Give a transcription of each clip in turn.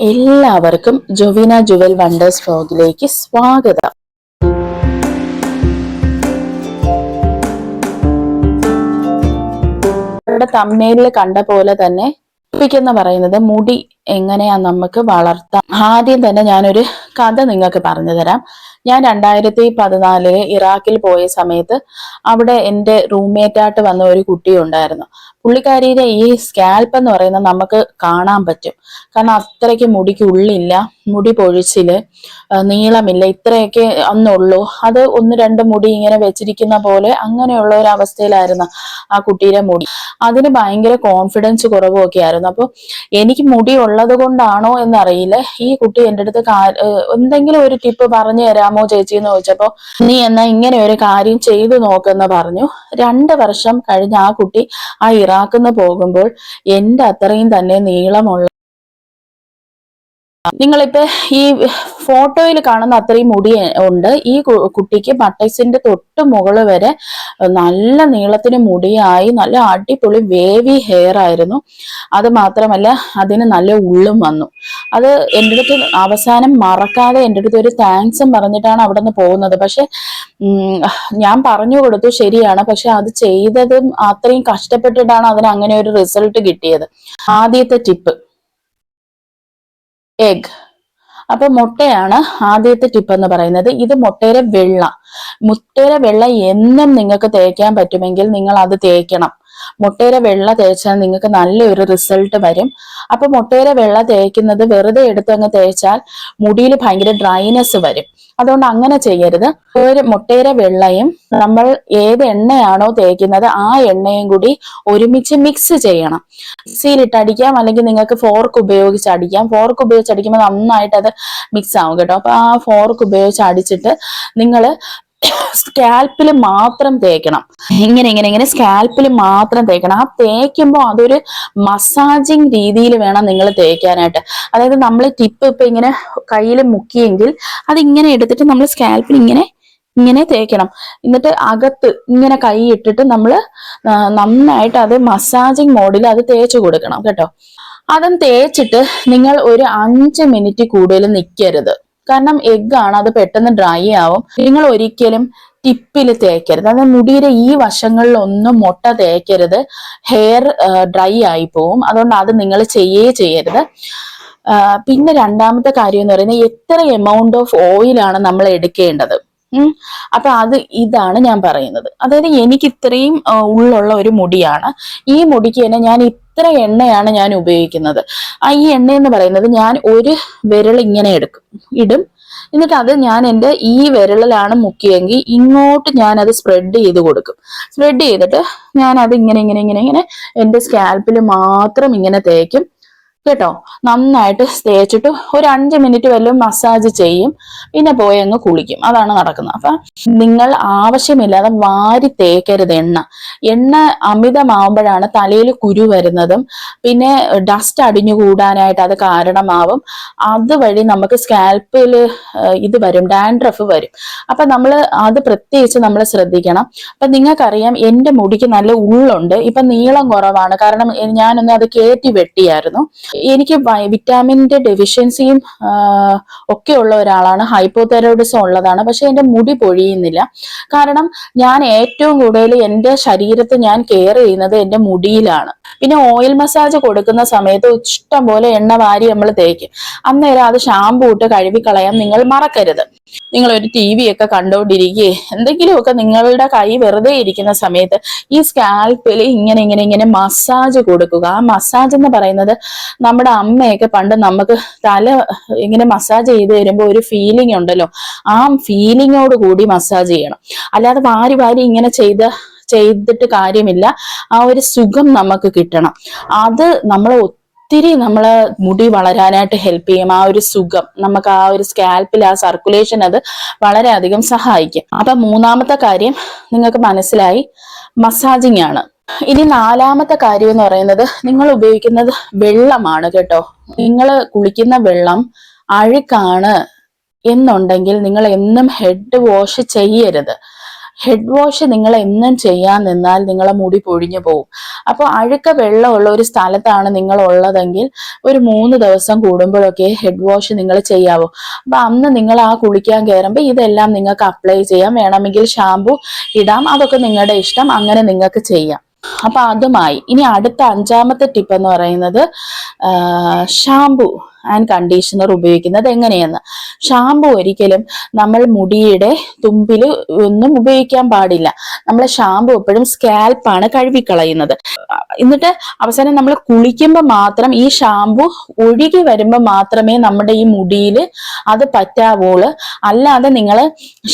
എല്ലാവർക്കും ജൊവീന ജുവൽ വണ്ടേഴ്സ് വ്ലോഗിലേക്ക് സ്വാഗതം. അവരുടെ തമ്മേലിൽ കണ്ട പോലെ തന്നെ എന്ന് പറയുന്നത് മുടി എങ്ങനെയാ നമുക്ക് വളർത്താം? ആദ്യം തന്നെ ഞാനൊരു കഥ നിങ്ങൾക്ക് പറഞ്ഞു തരാം. ഞാൻ രണ്ടായിരത്തി പതിനാലിൽ ഇറാഖിൽ പോയ സമയത്ത് അവിടെ എന്റെ റൂംമേറ്റ് ആയിട്ട് വന്ന ഒരു കുട്ടി ഉണ്ടായിരുന്നു. പുള്ളിക്കാരിയുടെ ഈ സ്കാൽപ്പ് എന്ന് പറയുന്നത് നമുക്ക് കാണാൻ പറ്റും. കാരണം അത്രയ്ക്ക് മുടിക്ക് ഉള്ളില്ല മുടി പൊഴിച്ചിൽ നീളമില്ല ഇത്രയൊക്കെ അന്നുള്ളൂ. അത് ഒന്ന് രണ്ട് മുടി ഇങ്ങനെ വെച്ചിരിക്കുന്ന പോലെ അങ്ങനെയുള്ള ഒരു അവസ്ഥയിലായിരുന്നു ആ കുട്ടിയുടെ മുടി. അതിന് ഭയങ്കര കോൺഫിഡൻസ് കുറവും ഒക്കെ ആയിരുന്നു അപ്പൊ എനിക്ക് മുടി ഉള്ളത് കൊണ്ടാണോ എന്നറിയില്ല. ഈ കുട്ടി എന്റെ അടുത്ത് എന്തെങ്കിലും ഒരു ടിപ്പ് പറഞ്ഞു തരാമോ ചേച്ചി എന്ന് ചോദിച്ചപ്പോ നീ എന്നാ ഇങ്ങനെ ഒരു കാര്യം ചെയ്തു നോക്കെന്ന് പറഞ്ഞു. രണ്ട് വർഷം കഴിഞ്ഞ് ആ കുട്ടി ആ ഇറാഖിൽ നിന്ന് പോകുമ്പോൾ എന്റെ അത്രയും തന്നെ നീളമുള്ള നിങ്ങളിപ്പോ ഈ ഫോട്ടോയിൽ കാണുന്ന അത്രയും മുടി ഉണ്ട്. ഈ കുട്ടിക്ക് ബട്ടക്സിന്റെ തൊട്ട് മുകൾ വരെ നല്ല നീളത്തിന് മുടിയായി നല്ല അടിപൊളി വേവി ഹെയർ ആയിരുന്നു. അത് മാത്രമല്ല അതിന് നല്ല ഉള്ളും വന്നു. അത് എന്റെ അടുത്ത് അവസാനം മറക്കാതെ എന്റെ അടുത്ത് ഒരു താങ്ക്സും പറഞ്ഞിട്ടാണ് അവിടെ നിന്ന് പോകുന്നത്. പക്ഷെ ഞാൻ പറഞ്ഞു കൊടുത്തു ശരിയാണ്. പക്ഷെ അത് ചെയ്തതും അത്രയും കഷ്ടപ്പെട്ടിട്ടാണ് അതിന് അങ്ങനെ ഒരു റിസൾട്ട് കിട്ടിയത്. ആദ്യത്തെ ടിപ്പ് എഗ് അപ്പൊ മുട്ടയാണ് ആദ്യത്തെ ടിപ്പ് എന്ന് പറയുന്നത്. ഇത് മുട്ടയുടെ വെള്ള. മുട്ടയുടെ വെള്ള എന്നും നിങ്ങൾക്ക് തേക്കാൻ പറ്റുമെങ്കിൽ നിങ്ങൾ അത് തേക്കണം. മുട്ടയുടെ വെള്ള തേച്ചാൽ നിങ്ങൾക്ക് നല്ലൊരു റിസൾട്ട് വരും. അപ്പൊ മുട്ടയിലെ വെള്ള തേക്കുന്നത് വെറുതെ എടുത്ത് അങ്ങ് തേച്ചാൽ മുടിയിൽ ഭയങ്കര ഡ്രൈനെസ് വരും. അതുകൊണ്ട് അങ്ങനെ ചെയ്യരുത്. ഒരു മുട്ടയിലെ വെള്ളയും നമ്മൾ ഏത് എണ്ണയാണോ തേക്കുന്നത് ആ എണ്ണയും കൂടി ഒരുമിച്ച് മിക്സ് ചെയ്യണം. മിക്സിയിലിട്ട് അടിക്കാം അല്ലെങ്കിൽ നിങ്ങൾക്ക് ഫോർക്ക് ഉപയോഗിച്ച് അടിക്കാം. ഫോർക്ക് ഉപയോഗിച്ച് അടിക്കുമ്പോൾ നന്നായിട്ട് അത് മിക്സ് ആവും കേട്ടോ. അപ്പൊ ആ ഫോർക്ക് ഉപയോഗിച്ച് അടിച്ചിട്ട് നിങ്ങൾ സ്കാൽപ്പിൽ മാത്രം തേക്കണം. ഇങ്ങനെ ഇങ്ങനെ ഇങ്ങനെ സ്കാൽപ്പിൽ മാത്രം തേക്കണം. ആ തേക്കുമ്പോൾ അതൊരു മസാജിങ് രീതിയിൽ വേണം നിങ്ങൾ തേക്കാനായിട്ട്. അതായത് നമ്മൾ ടിപ്പ് ഇപ്പൊ ഇങ്ങനെ കയ്യിൽ മുക്കിയെങ്കിൽ അതിങ്ങനെ എടുത്തിട്ട് നമ്മൾ സ്കാൽപ്പിൽ ഇങ്ങനെ ഇങ്ങനെ തേക്കണം. എന്നിട്ട് അകത്ത് ഇങ്ങനെ കൈ ഇട്ടിട്ട് നമ്മൾ നന്നായിട്ട് അത് മസാജിങ് മോഡിൽ അത് തേച്ച് കൊടുക്കണം കേട്ടോ. അതും തേച്ചിട്ട് നിങ്ങൾ ഒരു അഞ്ച് മിനിറ്റ് കൂടുതൽ നിൽക്കരുത് കാരണം എഗ് ആണ് അത് പെട്ടെന്ന് ഡ്രൈ ആവും. നിങ്ങൾ ഒരിക്കലും ടിപ്പിൽ തേക്കരുത്. അതായത് മുടിയുടെ ഈ വശങ്ങളിലൊന്നും മുട്ട തേക്കരുത്. ഹെയർ ഡ്രൈ ആയി പോവും. അതുകൊണ്ട് അത് നിങ്ങൾ ചെയ്യേ ചെയ്യരുത്. പിന്നെ രണ്ടാമത്തെ കാര്യം എന്ന് പറയുന്നത് എത്ര എമൗണ്ട് ഓഫ് ഓയിലാണ് നമ്മൾ എടുക്കേണ്ടത്? അപ്പൊ അത് ഇതാണ് ഞാൻ പറയുന്നത്. അതായത് എനിക്ക് ഇത്രയും ഉള്ളുള്ള ഒരു മുടിയാണ്. ഈ മുടിക്ക് തന്നെ ഞാൻ ഇത്ര എണ്ണയാണ് ഞാൻ ഉപയോഗിക്കുന്നത്. ആ ഈ എണ്ണ എന്ന് പറയുന്നത് ഞാൻ ഒരു വിരൽ ഇങ്ങനെ എടുക്കും ഇടും. എന്നിട്ട് അത് ഞാൻ എന്റെ ഈ വിരലിലാണ് മുക്കിയെങ്കിൽ ഇങ്ങോട്ട് ഞാൻ അത് സ്പ്രെഡ് ചെയ്ത് കൊടുക്കും. സ്പ്രെഡ് ചെയ്തിട്ട് ഞാൻ അത് ഇങ്ങനെ ഇങ്ങനെ ഇങ്ങനെ ഇങ്ങനെ എന്റെ സ്കാൽപ്പിൽ മാത്രം ഇങ്ങനെ തേക്കും. കേട്ടോ? നന്നായിട്ട് തേച്ചിട്ട് ഒരു അഞ്ച് മിനിറ്റ് വല്ലതും മസാജ് ചെയ്യും. പിന്നെ പോയി അങ്ങ് കുളിക്കും. അതാണ് നടക്കുന്നത്. അപ്പൊ നിങ്ങൾ ആവശ്യമില്ലാതെ വാരി തേക്കരുത് എണ്ണ. എണ്ണ അമിതമാവുമ്പോഴാണ് തലയിൽ കുരു വരുന്നതും പിന്നെ ഡസ്റ്റ് അടിഞ്ഞുകൂടാനായിട്ട് അത് കാരണമാവും. അതുവഴി നമുക്ക് സ്കാൽപ്പിൽ ഇത് വരും. ഡാൻഡ്രഫ് വരും. അപ്പൊ നമ്മൾ അത് പ്രത്യേകിച്ച് നമ്മൾ ശ്രദ്ധിക്കണം. അപ്പൊ നിങ്ങൾക്കറിയാം എന്റെ മുടിക്ക് നല്ല ഉള്ളുണ്ട്. ഇപ്പൊ നീളം കുറവാണ്. കാരണം ഞാനൊന്ന് അത് കയറ്റി വെട്ടിയായിരുന്നു. എനിക്ക് വിറ്റാമിന്റെ ഡെഫിഷ്യൻസിയും ഒക്കെ ഉള്ള ഒരാളാണ്. ഹൈപ്പോതെറോയിഡിസം ഉള്ളതാണ്. പക്ഷെ എന്റെ മുടി പൊഴിയുന്നില്ല. കാരണം ഞാൻ ഏറ്റവും കൂടുതൽ എന്റെ ശരീരത്തെ ഞാൻ കെയർ ചെയ്യുന്നത് എന്റെ മുടിയിലാണ്. പിന്നെ ഓയിൽ മസാജ് കൊടുക്കുന്ന സമയത്ത് ഇഷ്ടം പോലെ എണ്ണ വാരി നമ്മൾ തേക്കും. അന്നേരം അത് ഷാമ്പൂ ഇട്ട് കഴുകി കളയാൻ നിങ്ങൾ മറക്കരുത്. നിങ്ങൾ ഒരു ടി വി ഒക്കെ കണ്ടുകൊണ്ടിരിക്കുകയെ. എന്തെങ്കിലുമൊക്കെ നിങ്ങളുടെ കൈ വെറുതെ ഇരിക്കുന്ന സമയത്ത് ഈ സ്കാൽപ്പിൽ ഇങ്ങനെ ഇങ്ങനെ ഇങ്ങനെ മസാജ് കൊടുക്കുക. ആ മസാജ് എന്ന് പറയുന്നത് നമ്മുടെ അമ്മയൊക്കെ പണ്ട് നമുക്ക് തല ഇങ്ങനെ മസാജ് ചെയ്ത് തരുമ്പോൾ ഒരു ഫീലിംഗ് ഉണ്ടല്ലോ. ആ ഫീലിങ്ങോട് കൂടി മസാജ് ചെയ്യണം. അല്ലാതെ വാരി വാരി ഇങ്ങനെ ചെയ്ത് ചെയ്തിട്ട് കാര്യമില്ല. ആ ഒരു സുഖം നമുക്ക് കിട്ടണം. അത് നമ്മൾ ഒത്തിരി നമ്മളെ മുടി വളരാനായിട്ട് ഹെൽപ്പ് ചെയ്യും. ആ ഒരു സുഖം നമുക്ക് ആ ഒരു സ്കാൽപ്പിൽ ആ സർക്കുലേഷൻ അത് വളരെയധികം സഹായിക്കും. അപ്പൊ മൂന്നാമത്തെ കാര്യം നിങ്ങൾക്ക് മനസ്സിലായി മസാജിങ് ആണ്. ഇനി നാലാമത്തെ കാര്യം എന്ന് പറയുന്നത് നിങ്ങൾ ഉപയോഗിക്കുന്നത് വെള്ളമാണ് കേട്ടോ. നിങ്ങൾ കുളിക്കുന്ന വെള്ളം അഴുക്കാണ് എന്നുണ്ടെങ്കിൽ നിങ്ങൾ എന്നും ഹെഡ് വാഷ് ചെയ്യരുത്. ഹെഡ് വാഷ് നിങ്ങൾ എന്നും ചെയ്യാൻ നിന്നാൽ നിങ്ങളെ മുടി പൊഴിഞ്ഞു പോകും അപ്പോൾ അഴുക്ക വെള്ളമുള്ള ഒരു സ്ഥലത്താണ് നിങ്ങൾ ഉള്ളതെങ്കിൽ ഒരു മൂന്ന് ദിവസം കൂടുമ്പോഴൊക്കെ ഹെഡ് വാഷ് നിങ്ങൾ ചെയ്യാവോ. അപ്പൊ അന്ന് നിങ്ങൾ ആ കുളിക്കാൻ കയറുമ്പോൾ ഇതെല്ലാം നിങ്ങൾക്ക് അപ്ലൈ ചെയ്യാം. വേണമെങ്കിൽ ഷാമ്പു ഇടാം. അതൊക്കെ നിങ്ങളുടെ ഇഷ്ടം. അങ്ങനെ നിങ്ങൾക്ക് ചെയ്യാം. അപ്പൊ അതുമായി. ഇനി അടുത്ത അഞ്ചാമത്തെ ടിപ്പ് എന്ന് പറയുന്നത് ഷാംപൂ ആൻഡ് കണ്ടീഷണർ ഉപയോഗിക്കുന്നത് എങ്ങനെയെന്ന്. ഷാംപൂ ഒരിക്കലും നമ്മൾ മുടിയുടെ തുമ്പിൽ ഒന്നും ഉപയോഗിക്കാൻ പാടില്ല. നമ്മൾ ഷാമ്പു എപ്പോഴും സ്കാൽപ്പാണ് കഴുകിക്കളയുന്നത്. എന്നിട്ട് അവസാനം നമ്മൾ കുളിക്കുമ്പോൾ മാത്രം ഈ ഷാമ്പു ഒഴുകി വരുമ്പോൾ മാത്രമേ നമ്മുടെ ഈ മുടിയിൽ അത് പറ്റാവുള്ളൂ അല്ലാതെ നിങ്ങൾ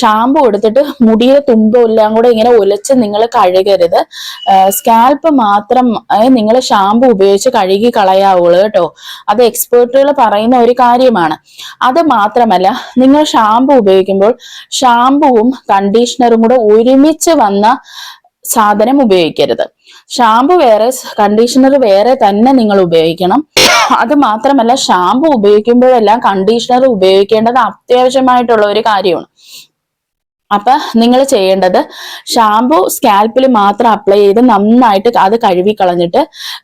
ഷാമ്പു എടുത്തിട്ട് മുടിയുടെ തുമ്പും എല്ലാം കൂടെ ഇങ്ങനെ ഒലച്ച് നിങ്ങൾ കഴുകരുത്. സ്കാൽപ്പ് മാത്രം നിങ്ങൾ ഷാമ്പു ഉപയോഗിച്ച് കഴുകി കളയാവുള്ളൂ കേട്ടോ. അത് എക്സ്പേർട്ടുകൾ പറയുന്ന ഒരു കാര്യമാണ്. അത് മാത്രമല്ല നിങ്ങൾ ഷാംപൂ ഉപയോഗിക്കുമ്പോൾ ഷാമ്പുവും കണ്ടീഷണറും കൂടെ ഒരുമിച്ച് വന്ന സാധനം ഉപയോഗിക്കരുത്. ഷാമ്പു വേറെ കണ്ടീഷണർ വേറെ തന്നെ നിങ്ങൾ ഉപയോഗിക്കണം. അത് മാത്രമല്ല ഷാമ്പു ഉപയോഗിക്കുമ്പോഴെല്ലാം കണ്ടീഷണർ ഉപയോഗിക്കേണ്ടത് അത്യാവശ്യമായിട്ടുള്ള ഒരു കാര്യമാണ്. അപ്പൊ നിങ്ങൾ ചെയ്യേണ്ടത് ഷാംപൂ സ്കാൽപ്പിൽ മാത്രം അപ്ലൈ ചെയ്ത് നന്നായിട്ട് അത് കഴുകി കളഞ്ഞിട്ട്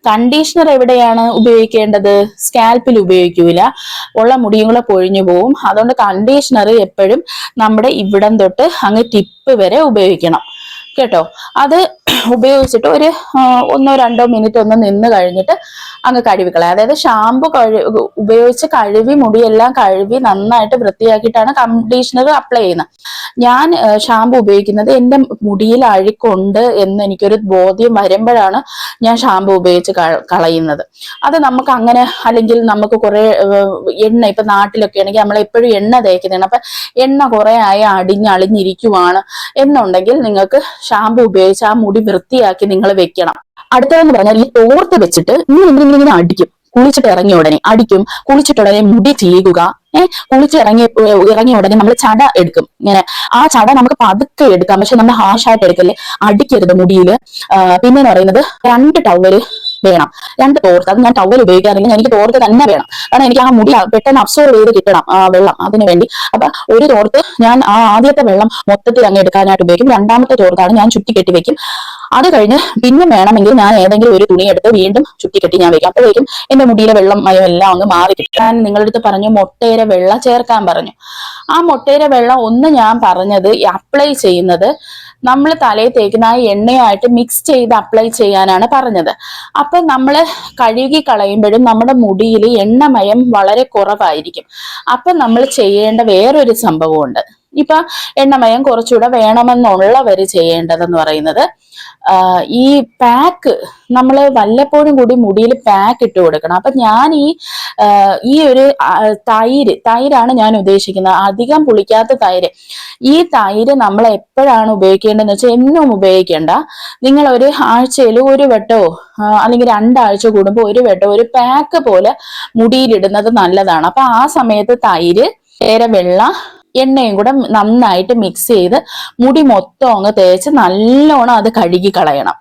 കണ്ടീഷണർ എവിടെയാണ് ഉപയോഗിക്കേണ്ടത്? സ്കാൽപ്പിൽ ഉപയോഗിക്കൂല. ഉള്ള മുടിയും കൂടെ പൊഴിഞ്ഞു പോവും. അതുകൊണ്ട് കണ്ടീഷണർ എപ്പോഴും നമ്മുടെ ഇവിടം തൊട്ട് അങ്ങ് ടിപ്പ് വരെ ഉപയോഗിക്കണം. കേട്ടോ? അത് ഉപയോഗിച്ചിട്ട് ഒരു ഒന്നോ രണ്ടോ മിനിറ്റ് ഒന്ന് നിന്ന് കഴിഞ്ഞിട്ട് അങ്ങ് കഴുകിക്കളയാം. അതായത് ഷാമ്പു കഴി ഉപയോഗിച്ച് കഴുകി മുടിയെല്ലാം കഴുകി നന്നായിട്ട് വൃത്തിയാക്കിയിട്ടാണ് കണ്ടീഷണർ അപ്ലൈ ചെയ്യുന്നത്. ഞാൻ ഷാമ്പു ഉപയോഗിക്കുന്നത് എന്റെ മുടിയിൽ അഴുക്കുണ്ട് എന്ന് എനിക്കൊരു ബോധ്യം വരുമ്പോഴാണ് ഞാൻ ഷാമ്പു ഉപയോഗിച്ച് കളയുന്നത്. അത് നമുക്ക് അങ്ങനെ അല്ലെങ്കിൽ നമുക്ക് കുറെ എണ്ണ ഇപ്പൊ നാട്ടിലൊക്കെ ആണെങ്കിൽ നമ്മൾ എപ്പോഴും എണ്ണ തേക്കുന്നതാണ്. അപ്പൊ എണ്ണ കുറെ ആയി അടിഞ്ഞ് അളിഞ്ഞിരിക്കുവാണ് എന്നുണ്ടെങ്കിൽ നിങ്ങൾക്ക് ഷാമ്പു ഉപയോഗിച്ച് ആ മുടി വൃത്തിയാക്കി നിങ്ങൾ വെക്കണം. അടുത്തതെന്ന് പറഞ്ഞാൽ ഈ തോർത്ത് വെച്ചിട്ട് ഇങ്ങനെ ഇങ്ങനെ ഇങ്ങനെ അടിക്കും. കുളിച്ചിട്ട് ഇറങ്ങിയ ഉടനെ അടിക്കും. കുളിച്ചിട്ട് ഉടനെ മുടി ചെയ്യുക ഏഹ് കുളിച്ച് ഇറങ്ങി ഇറങ്ങിയ ഉടനെ നമ്മൾ ചട എടുക്കും. ഇങ്ങനെ ആ ചട നമുക്ക് പതുക്കെ എടുക്കാം. പക്ഷെ നമ്മൾ ഹാഷായിട്ട് എടുക്കല്ലേ? അടിക്കരുത് മുടിയിൽ പിന്നെ എന്ന് പറയുന്നത് രണ്ട് ടവൽ വേണം. രണ്ട് തോർത്ത് അത് ഞാൻ ടവൽ ഉപയോഗിക്കാറില്ല. എനിക്ക് തോർത്ത് തന്നെ വേണം. കാരണം എനിക്ക് ആ മുടി പെട്ടെന്ന് അബ്സോർവ് ചെയ്ത് കിട്ടണം ആ വെള്ളം അതിന് വേണ്ടി. അപ്പൊ ഒരു തോർത്ത് ഞാൻ ആ ആദ്യത്തെ വെള്ളം മൊത്തത്തിൽ അങ്ങ് എടുക്കാനായിട്ട് ഉപയോഗിക്കും. രണ്ടാമത്തെ തോർത്താണ് ഞാൻ ചുറ്റി കെട്ടി വെക്കും. അത് കഴിഞ്ഞ് പിന്നെ വേണമെങ്കിൽ ഞാൻ ഏതെങ്കിലും ഒരു തുണി എടുത്ത് വീണ്ടും ചുറ്റി കെട്ടി ഞാൻ വെക്കും. അപ്പോഴേക്കും എന്റെ മുടിയിലെ വെള്ളം എല്ലാം അങ്ങ് മാറി കിട്ടും. ഞാൻ നിങ്ങളുടെ അടുത്ത് പറഞ്ഞു മുട്ടയുടെ വെള്ളം ചേർക്കാൻ പറഞ്ഞു. ആ മുട്ടയുടെ വെള്ളം ഒന്ന് ഞാൻ പറഞ്ഞത് അപ്ലൈ ചെയ്യുന്നത് നമ്മൾ തലയിൽ തേക്കുന്ന ആ എണ്ണയായിട്ട് മിക്സ് ചെയ്ത് അപ്ലൈ ചെയ്യാനാണ് പറഞ്ഞത്. അപ്പൊ നമ്മൾ കഴുകി കളയുമ്പോഴും നമ്മുടെ മുടിയിൽ എണ്ണമയം വളരെ കുറവായിരിക്കും. അപ്പൊ നമ്മൾ ചെയ്യേണ്ട വേറൊരു സംഭവമുണ്ട്. ഇപ്പൊ എണ്ണമയം കുറച്ചുകൂടെ വേണമെന്നുള്ളവർ ചെയ്യേണ്ടതെന്ന് പറയുന്നത് ഈ പാക്ക് നമ്മൾ വല്ലപ്പോഴും കൂടി മുടിയിൽ പാക്ക് ഇട്ട് കൊടുക്കണം. അപ്പൊ ഞാൻ ഈ ഈ ഒരു തൈര് തൈരാണ് ഞാൻ ഉദ്ദേശിക്കുന്നത്. അധികം പുളിക്കാത്ത തൈര്. ഈ തൈര് നമ്മൾ എപ്പോഴാണ് ഉപയോഗിക്കേണ്ടതെന്ന് വെച്ചാൽ എന്നും ഉപയോഗിക്കേണ്ട. നിങ്ങൾ ഒരു ആഴ്ചയിൽ ഒരു വട്ടോ അല്ലെങ്കിൽ രണ്ടാഴ്ച കൂടുമ്പോൾ ഒരു വട്ടോ ഒരു പാക്ക് പോലെ മുടിയിലിടുന്നത് നല്ലതാണ്. അപ്പൊ ആ സമയത്ത് തൈര് ഏറെ വെള്ള എണ്ണയും കൂടെ നന്നായിട്ട് മിക്സ് ചെയ്ത് മുടി മൊത്തം അങ്ങ് തേച്ച് നല്ലോണം അത് കഴുകി കളയണം.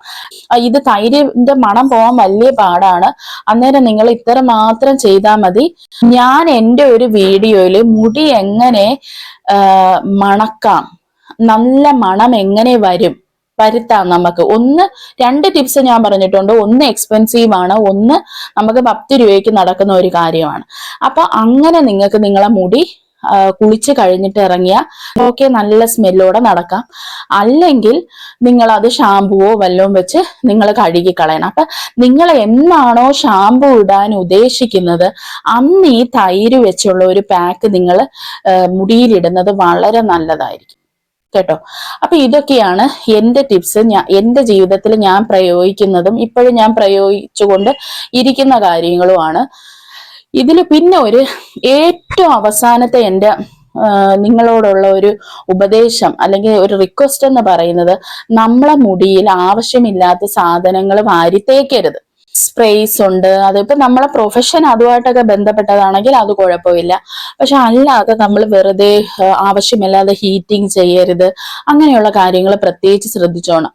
ഇത് തൈരിന്റെ മണം പോകാൻ വലിയ പാടാണ്. അന്നേരം നിങ്ങൾ ഇത്ര മാത്രം ചെയ്താൽ മതി. ഞാൻ എന്റെ ഒരു വീഡിയോയിൽ മുടി എങ്ങനെ മണക്കാം നല്ല മണം എങ്ങനെ വരും വരുത്താം നമുക്ക്. ഒന്ന് രണ്ട് ടിപ്സ് ഞാൻ പറഞ്ഞിട്ടുണ്ട്. ഒന്ന് എക്സ്പെൻസീവ് ആണ്. ഒന്ന് നമുക്ക് പത്ത് രൂപയ്ക്ക് നടക്കുന്ന ഒരു കാര്യമാണ്. അപ്പൊ അങ്ങനെ നിങ്ങൾക്ക് നിങ്ങളെ മുടി കുളിച്ച് കഴിഞ്ഞിട്ട് ഇറങ്ങിയ ഓക്കെ നല്ല സ്മെല്ലോടെ നടക്കാം. അല്ലെങ്കിൽ നിങ്ങൾ അത് ഷാമ്പുവോ വല്ലതും വെച്ച് നിങ്ങൾ കഴുകി കളയണം. അപ്പൊ നിങ്ങൾ എന്നാണോ ഷാമ്പു ഇടാൻ ഉദ്ദേശിക്കുന്നത് അന്ന് ഈ തൈര് വെച്ചുള്ള ഒരു പാക്ക് നിങ്ങൾ മുടിയിലിടുന്നത് വളരെ നല്ലതായിരിക്കും. കേട്ടോ? അപ്പൊ ഇതൊക്കെയാണ് എന്റെ ടിപ്സ്. ഞാൻ എന്റെ ജീവിതത്തിൽ ഞാൻ പ്രയോഗിക്കുന്നതും ഇപ്പോഴും ഞാൻ പ്രയോഗിച്ചുകൊണ്ട് ഇരിക്കുന്ന കാര്യങ്ങളുമാണ്. ഇതിൽ പിന്നെ ഒരു ഏറ്റവും അവസാനത്തെ എന്റെ നിങ്ങളോടുള്ള ഒരു ഉപദേശം അല്ലെങ്കിൽ ഒരു റിക്വസ്റ്റ് എന്ന് പറയുന്നത് നമ്മളെ മുടിയിൽ ആവശ്യമില്ലാത്ത സാധനങ്ങൾ വാരിത്തേക്കരുത് സ്പ്രേസ് ഉണ്ട്. അതിപ്പോ നമ്മളെ പ്രൊഫഷൻ അതുമായിട്ടൊക്കെ ബന്ധപ്പെട്ടതാണെങ്കിൽ അത് കുഴപ്പമില്ല. പക്ഷെ അല്ലാതെ നമ്മൾ വെറുതെ ആവശ്യമില്ലാതെ ഹീറ്റിംഗ് ചെയ്യരുത്. അങ്ങനെയുള്ള കാര്യങ്ങൾ പ്രത്യേകിച്ച് ശ്രദ്ധിച്ചോണം.